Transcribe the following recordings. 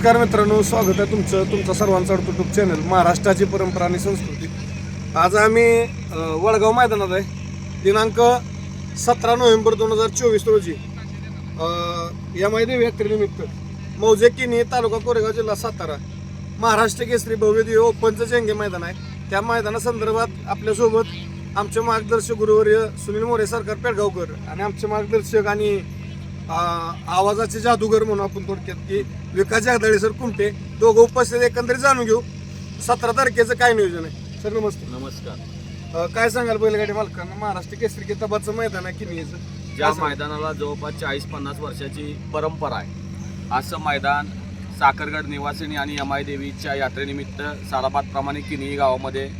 नमस्कार मित्रांनो स्वागत आहे तुमचं तुमचा सर्वांचा यूट्यूब चॅनल महाराष्ट्राची परंपरा आणि संस्कृती. आज आम्ही वडगाव मैदानात आहे. दिनांक सतरा नोव्हेंबर दोन हजार चोवीस रोजी. या आय यात्रेनिमित्त मौजे किनी तालुका कोरेगाव जिल्हा सातारा महाराष्ट्र केसरी भव्य ओपनचं जेंगे मैदान आहे. त्या मैदानासंदर्भात आपल्यासोबत आमचे मार्गदर्शक गुरुवर्य सुनील मोरे सरकार पेडगावकर आणि आमचे मार्गदर्शक आणि आवाजाचे जादूगर म्हणून आपण थोडक्यात की विकास जगदाळे सर कुमटे दोघं उपस्थित एकंदरीत जाणून घेऊ. सतरा तारखेचं काय नियोजन आहे? सर नमस्ते नमस्कार. अ, काय सांगाल बैलगाडी मालकांना? महाराष्ट्र केसरी किताबाचं मैदान आहे की याचं? ज्या मैदानाला जवळपास चाळीस पन्नास वर्षाची परंपरा आहे. असं मैदान साखरगड निवासिनी आणि यमाई देवीच्या यात्रेनिमित्त साराबादप्रमाणे किनी गावामध्ये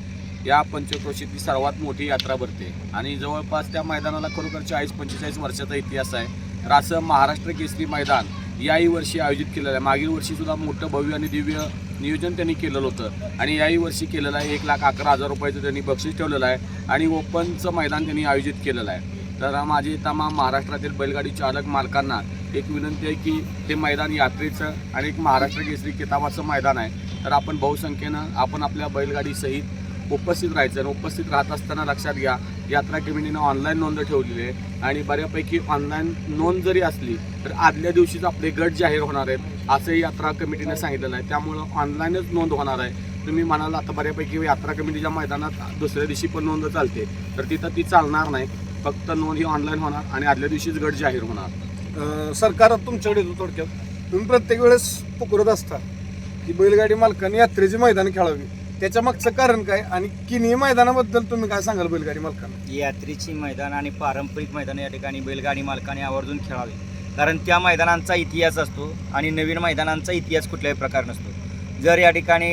या पंचक्रोशीतली सर्वात मोठी यात्रा भरते. आणि जवळपास त्या मैदानाला खरोखर चाळीस पंचेचाळीस वर्षाचा इतिहास आहे. तर असं महाराष्ट्र केसरी मैदान याही वर्षी आयोजित केलेलं आहे. मागील वर्षीसुद्धा मोठं भव्य आणि दिव्य नियोजन त्यांनी केलेलं होतं. आणि याही वर्षी केलेलं आहे एक लाख अकरा हजार रुपयाचं त्यांनी बक्षीस ठेवलेलं आहे आणि ओपनचं मैदान त्यांनी आयोजित केलेलं आहे. तर माझी तमाम महाराष्ट्रातील बैलगाडी चालक मालकांना एक विनंती आहे की ते मैदान यात्रेचं आणि एक महाराष्ट्र केसरी किताबाचं मैदान आहे. तर आपण बहुसंख्येनं आपण आपल्या बैलगाडीसहित उपस्थित राहायचं आणि उपस्थित राहत असताना लक्षात घ्या यात्रा कमिटीनं ऑनलाईन नोंद ठेवलेली आहे. आणि बऱ्यापैकी ऑनलाईन नोंद जरी असली तर आदल्या दिवशीच आपले गट जाहीर होणार आहेत असंही यात्रा कमिटीने सांगितलेलं आहे. त्यामुळं ऑनलाईनच नोंद होणार आहे. तुम्ही म्हणाल आता बऱ्यापैकी यात्रा कमिटीच्या मैदानात दुसऱ्या दिवशी पण नोंद चालते. तर तिथं ती चालणार नाही. फक्त नोंद ही ऑनलाईन होणार आणि आदल्या दिवशीच गट जाहीर होणार. सरकार तुमच्याकडे येतो थोडक्यात. तुम्ही प्रत्येक वेळेस पुकरत असता की बैलगाडी मालकाने यात्रेची मैदान खेळावी. त्याच्या मागचं कारण काय? आणि किनी मैदानाबद्दल तुम्ही काय सांगाल बैलगाडी मालकांना? यात्रेची मैदान आणि पारंपरिक मैदान या ठिकाणी बैलगाडी मालकाने आवर्जून खेळावे. कारण त्या मैदानांचा इतिहास असतो आणि नवीन मैदानांचा इतिहास कुठल्याही प्रकार नसतो. जर या ठिकाणी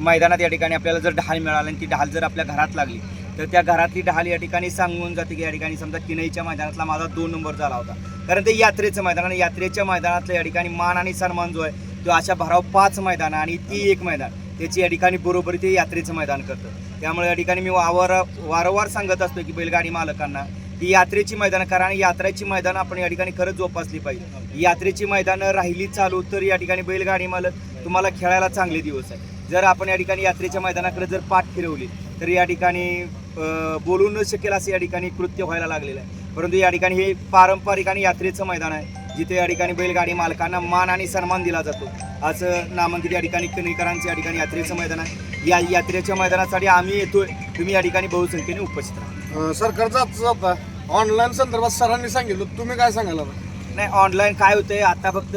मैदानात या ठिकाणी आपल्याला जर ढाल मिळाली आणि ती ढाल जर आपल्या घरात लागली तर त्या घरातली ढाल या ठिकाणी सांगून जाते की या ठिकाणी समजा किनईच्या मैदानातला माझा दोन नंबर झाला होता. कारण ते यात्रेचं मैदान आणि यात्रेच्या मैदानातलं या ठिकाणी मान आणि सन्मान जो आहे तो अशा भराव पाच मैदान आणि ती एक मैदान. त्याची या ठिकाणी बरोबरी ते यात्रेचं मैदान करतं. त्यामुळे या ठिकाणी मी वावर वारंवार सांगत असतो की बैलगाडी मालकांना ही यात्रेची मैदानं करा आणि यात्रेची मैदानं आपण या ठिकाणी खरंच जोपासली पाहिजे. यात्रेची मैदानं राहिली चालू तर या ठिकाणी बैलगाडी मालक तुम्हाला खेळायला चांगले दिवस आहे जर आपण या ठिकाणी यात्रेच्या मैदानाकडे जर पाठ फिरवली तर या ठिकाणी बोलू न शकेल असं या ठिकाणी कृत्य व्हायला लागलेलं आहे. परंतु या ठिकाणी हे पारंपरिक आणि यात्रेचं मैदान आहे. जिथे या ठिकाणी बैलगाडी मालकांना मान आणि सन्मान दिला जातो. असं नामांकित या ठिकाणी कणेकरांचं या ठिकाणी यात्रेचं मैदान आहे. या यात्रेच्या मैदानासाठी आम्ही येतोय. तुम्ही या ठिकाणी बहुसंख्येने उपस्थित राहा. अ, सरकार जात जाता ऑनलाईन संदर्भात सरांनी सांगितलं. तुम्ही काय आता? नाही ऑनलाईन काय होतंय? आता फक्त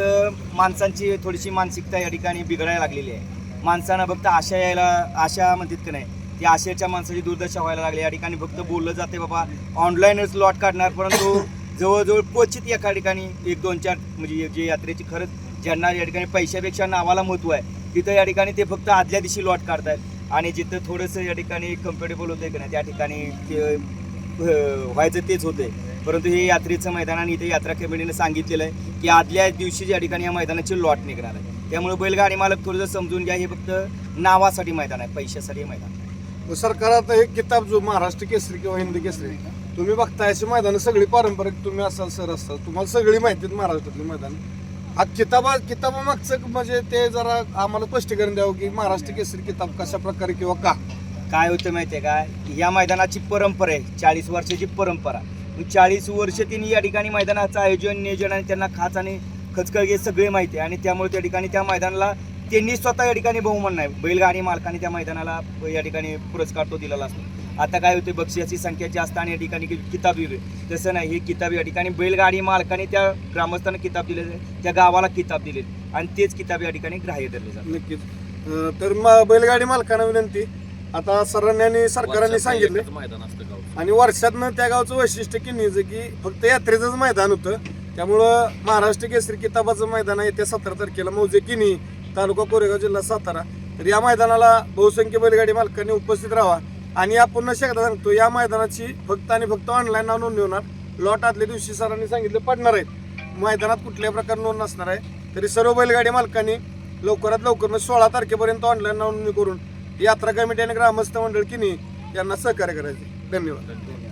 माणसांची थोडीशी मानसिकता या ठिकाणी बिघडायला लागलेली आहे. माणसांना फक्त आशा यायला आशा म्हणतात की नाही ती आशेच्या माणसाची दुर्दशा व्हायला लागली. या ठिकाणी फक्त बोललं जाते बाबा ऑनलाईनच लॉट काढणार. परंतु जवळजवळ क्वचित एका ठिकाणी एक दोन चार म्हणजे जे यात्रेची खरंच ज्यांना या ठिकाणी पैशापेक्षा नावाला महत्त्व आहे तिथं या ठिकाणी ते फक्त आदल्या दिवशी लॉट काढतात आणि जिथं थोडंसं या ठिकाणी कम्फर्टेबल होतं की नाही त्या ठिकाणी ते व्हायचं तेच होते परंतु हे यात्रेचं मैदान आणि इथे यात्रा कमिटीने सांगितलेलं आहे की आदल्या दिवशी या ठिकाणी या मैदानाची लॉट निघणार आहे त्यामुळे बैलगाडी मालक थोडंसं समजून घ्या हे फक्त नावासाठी मैदान आहे पैशासाठी मैदान आहे. सरकार आता हे किताब जो महाराष्ट्र केसरी किंवा हिंदी केसरी तुम्ही बघताय अशी मैदान सगळी पारंपरिक तुम्ही असाल सर असाल तुम्हाला सगळी माहिती आहेत महाराष्ट्रातली मैदान. हा किताबा मागचं म्हणजे ते जरा आम्हाला स्पष्टीकरण द्यावं की महाराष्ट्र केसरी किताब कशा प्रकारे किंवा का? काय होतं माहिती आहे काय या मैदानाची परंपरा आहे चाळीस वर्षाची परंपरा. चाळीस वर्ष त्यांनी या ठिकाणी मैदानाचं आयोजन नियोजन आणि त्यांना खाच आणि खचखळगे सगळे माहिती आहे. आणि त्यामुळे त्या ठिकाणी त्या मैदानाला त्यांनी स्वतः या ठिकाणी बहुमान नाही बैलगाडी मालकाने त्या मैदानाला या ठिकाणी पुरस्कार तो दिलेला असतो. आता काय होते बक्षिसाची संख्या जास्त आणि या ठिकाणी किताब दिले तसं नाही हे किताब या ठिकाणी बैलगाडी मालकाने त्या ग्रामस्थांना किताब दिले त्या गावाला किताब दिले आणि तेच किताब या ठिकाणी ग्राह्य धरले जातात. नक्कीच. तर म- बैलगाडी मालकांना विनंती आता सरांनी आणि सरकारांनी सांगितले. आणि वर्षातनं त्या गावचं वैशिष्ट्य किनीचं की फक्त यात्रेचंच मैदान होतं. त्यामुळं महाराष्ट्र केसरी किताबाचं मैदान आहे येत्या सतरा तारखेला मौजे किनी तालुका कोरेगाव जिल्हा सातारा. तर या मैदानाला बहुसंख्य बैलगाडी मालकांनी उपस्थित राहावा. आणि आपण पुन्हा शेकदा सांगतो या मैदानाची फक्त आणि फक्त ऑनलाईन नाव नोंदणी होणार. लॉट आदल्या दिवशी सरांनी सांगितलं पडणार आहेत. मैदानात कुठल्याही प्रकारे नोंद नसणार आहे. तरी सर्व बैलगाडी मालकांनी लवकरात लवकर म्हणजे सोळा तारखेपर्यंत ऑनलाईन नोंदणी करून यात्रा कमिटी आणि ग्रामस्थ मंडळ किनी यांना सहकार्य करायचे. धन्यवाद धन्यवाद.